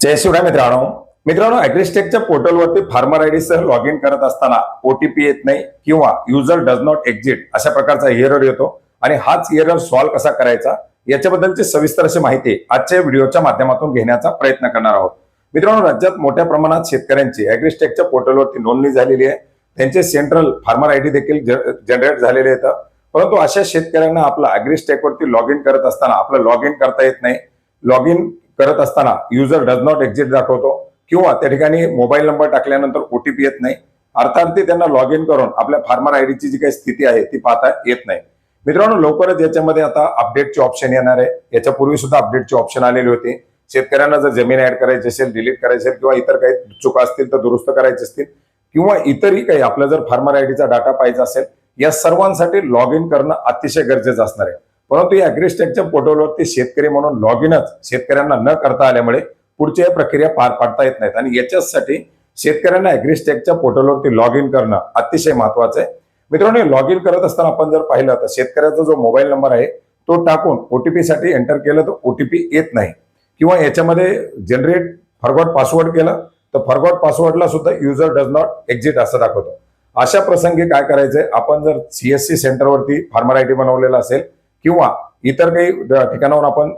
जय शिवराय मित्रांनो. मित्रांनो अॅग्रिस्टेकच्या पोर्टलवरती फार्मर आयडी सह लॉग इन करत असताना ओटीपी येत नाही किंवा युजर डज नॉट एक्झिट अशा प्रकारचा एरर येतो आणि हाच एरर सॉल्व्ह कसा करायचा याच्याबद्दलची सविस्तर अशी माहिती आजच्या व्हिडिओच्या माध्यमातून घेण्याचा प्रयत्न करणार आहोत. मित्रांनो राज्यात मोठ्या प्रमाणात शेतकऱ्यांची अॅग्रिस्टेकच्या पोर्टलवरती नोंदणी झालेली आहे. त्यांचे सेंट्रल फार्मर आयडी देखील जनरेट झालेले आहेत. परंतु अशा शेतकऱ्यांना आपलं अॅग्रिस्टेकवरती लॉग इन करत असताना आपलं लॉग इन करता येत नाही. लॉग इन करत असताना युजर डज नॉट एक्झिट दाखवतो किंवा त्या ठिकाणी मोबाईल नंबर टाकल्यानंतर ओटीपी येत नाही. अर्थात ते त्यांना लॉग इन करून आपल्या फार्मर आयडीची जी काही स्थिती आहे ती पाहता येत नाही. मित्रांनो लवकरच याच्यामध्ये आता अपडेटचे ऑप्शन येणार आहे. याच्यापूर्वी सुद्धा अपडेटचे ऑप्शन आलेले होते. शेतकऱ्यांना जर जमीन ऍड करायची असेल डिलीट करायची असेल किंवा इतर काही चुका असतील तर दुरुस्त करायचे असतील किंवा इतरही काही आपला जर फार्मर आयडीचा डाटा पाहिजे असेल या सर्वांसाठी लॉग इन करणं अतिशय गरजेचं असणार आहे. परंतु या अग्रिस्टेकच्या पोर्टलवरती शेतकरी म्हणून लॉग इनच शेतकऱ्यांना न करता आल्यामुळे पुढच्या प्रक्रिया पार पाडता येत नाहीत. आणि याच्यासाठी शेतकऱ्यांना अग्रिस्टेकच्या पोर्टलवरती लॉग इन करणं अतिशय महत्वाचं आहे. मित्रांनो लॉग इन करत असताना आपण जर पाहिलं तर शेतकऱ्याचा जो मोबाईल नंबर आहे तो टाकून ओटीपी साठी एंटर केलं तर ओटीपी येत नाही. किंवा याच्यामध्ये जनरेट फॉरगॉट पासवर्ड केलं तर फॉरगॉट पासवर्डला सुद्धा युजर डज नॉट एक्झिट असं दाखवतो. अशा प्रसंगी काय करायचंय? आपण जर सीएससी सेंटरवरती फार्मर आयडी बनवलेला असेल किंवा इतर काही ठिकाणावर आपण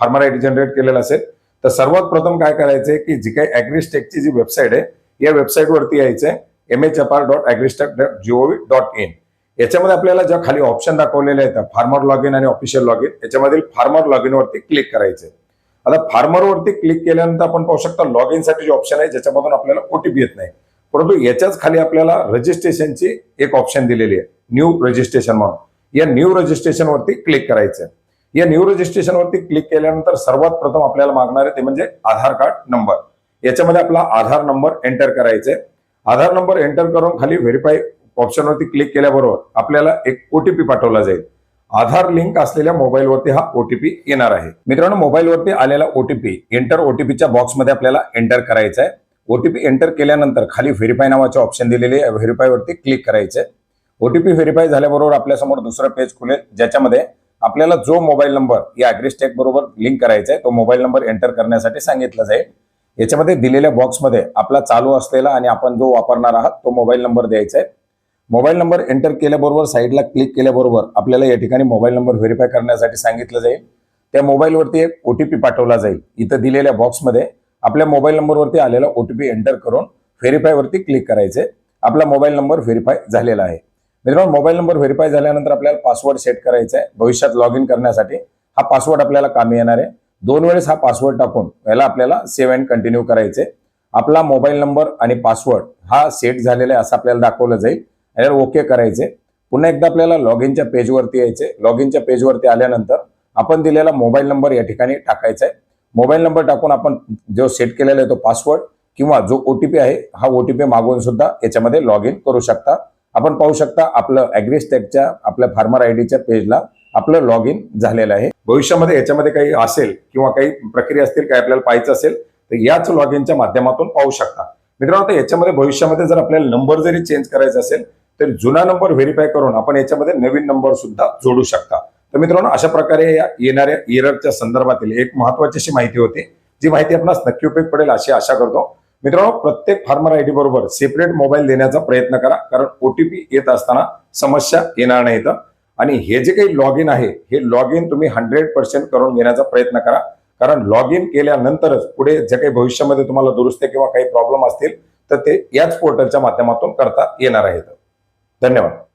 फार्मर आयडी जनरेट केलेलं असेल तर सर्वात प्रथम काय करायचंय की जी काही अॅग्रिस्टेकची जी वेबसाईट आहे या वेबसाईटवरती यायचंय M H F R dot AgriStack dot G O V dot in याच्यामध्ये आपल्याला ज्या खाली ऑप्शन दाखवलेले आहेत फार्मर लॉग इन आणि ऑफिशियल लॉग इन याच्यामधील फार्मर लॉग इनवरती क्लिक करायचंय. आता फार्मर वरती क्लिक केल्यानंतर आपण पाहू शकता लॉग इनसाठी जे ऑप्शन आहे ज्याच्यामधून आपल्याला ओटीपी येत नाही. परंतु याच्याच खाली आपल्याला रजिस्ट्रेशनची एक ऑप्शन दिलेली आहे न्यू रजिस्ट्रेशन म्हणून. या न्यू रजिस्ट्रेशन वरती क्लिक करायचं या न्यू रजिस्ट्रेशन वरती क्लिक केल्यानंतर सर्वात प्रथम आपल्याला मागणार आहे ते म्हणजे आधार कार्ड नंबर याच्यामध्ये आपला आधार नंबर एंटर करायचे आधार नंबर एंटर करून खाली व्हेरीफाय ऑप्शनवरती क्लिक केल्याबरोबर आपल्याला एक ओटीपी पाठवला जाईल. आधार लिंक असलेल्या मोबाईलवरती हा ओटीपी येणार आहे. मित्रांनो मोबाईलवरती आलेला ओटीपी एंटर ओटीपीच्या बॉक्समध्ये आपल्याला एंटर करायचा आहे. ओटीपी एंटर केल्यानंतर खाली व्हेरीफाय नावाचे ऑप्शन दिलेले व्हेरीफाय वरती क्लिक करायचे ओटीपी व्हेरीफाय झाल्याबरोबर आपल्यासमोर दुसरं पेज खुलेल ज्याच्यामध्ये आपल्याला जो मोबाईल नंबर या अॅग्रिस्टेक बरोबर लिंक करायचा आहे तो मोबाईल नंबर एंटर करण्यासाठी सांगितला जाईल. याच्यामध्ये दिलेल्या बॉक्समध्ये आपला चालू असलेला आणि आपण जो वापरणार आहात तो मोबाईल नंबर द्यायचा आहे मोबाईल नंबर एंटर केल्याबरोबर साईडला क्लिक केल्याबरोबर आपल्याला या ठिकाणी मोबाईल नंबर व्हेरीफाय करण्यासाठी सांगितलं जाईल. त्या मोबाईलवरती एक ओटीपी पाठवला जाईल. इथं दिलेल्या बॉक्समध्ये आपल्या मोबाईल नंबरवरती आलेला ओटीपी एंटर करून व्हेरीफायवरती क्लिक क्लिक करायचे आपला मोबाईल नंबर व्हेरीफाय झालेला आहे. मित्रांनो मोबाईल नंबर व्हेरीफाय झाल्यानंतर आपल्याला पासवर्ड सेट करायचा आहे. भविष्यात लॉग इन करण्यासाठी हा पासवर्ड आपल्याला कामी येणार आहे. दोन वेळेस हा पासवर्ड टाकून याला आपल्याला सेव्ह अँड कंटिन्यू करायचे. आपला मोबाईल नंबर आणि पासवर्ड हा सेट झालेला आहे असं आपल्याला दाखवलं जाईल. याला ओके करायचे. पुन्हा एकदा आपल्याला लॉग इनच्या पेजवरती यायचे. लॉग इनच्या पेजवरती आल्यानंतर आपण दिलेला मोबाईल नंबर या ठिकाणी टाकायचा आहे. मोबाईल नंबर टाकून आपण जो सेट केलेला आहे तो पासवर्ड किंवा जो ओटीपी आहे हा ओ मागून सुद्धा याच्यामध्ये लॉग इन करू शकता. आपण पाहू शकता आपलं अॅग्रिस्टेकच्या आपल्या फार्मर आयडीच्या पेजला आपलं लॉग इन झालेलं आहे. भविष्यामध्ये याच्यामध्ये काही असेल किंवा काही प्रक्रिया असतील काही आपल्याला पाहायचं असेल तर याच लॉग इनच्या माध्यमातून पाहू शकता. मित्रांनो आता याच्यामध्ये भविष्यामध्ये जर आपल्याला नंबर जरी चेंज करायचा असेल तर जुना नंबर व्हेरीफाय करून आपण याच्यामध्ये नवीन नंबर सुद्धा जोडू शकता. तर मित्रांनो अशा प्रकारे या येणाऱ्या इयरच्या संदर्भातील एक महत्वाची अशी माहिती होती जी माहिती आपणास नक्की उपयोग पडेल अशी आशा करतो. मित्रांनो प्रत्येक फार्मर आयडी बरोबर सेपरेट मोबाईल देण्याचा प्रयत्न करा. कारण ओटीपी येत असताना समस्या येणार नाही इथं. आणि हे जे काही लॉग इन आहे हे लॉग इन तुम्ही हंड्रेड पर्सेंट करून घेण्याचा प्रयत्न करा. कारण लॉग इन केल्यानंतरच पुढे जे काही भविष्यामध्ये तुम्हाला दुरुस्ती किंवा काही प्रॉब्लेम असतील तर ते याच पोर्टलच्या माध्यमातून करता येणार आहेत धन्यवाद.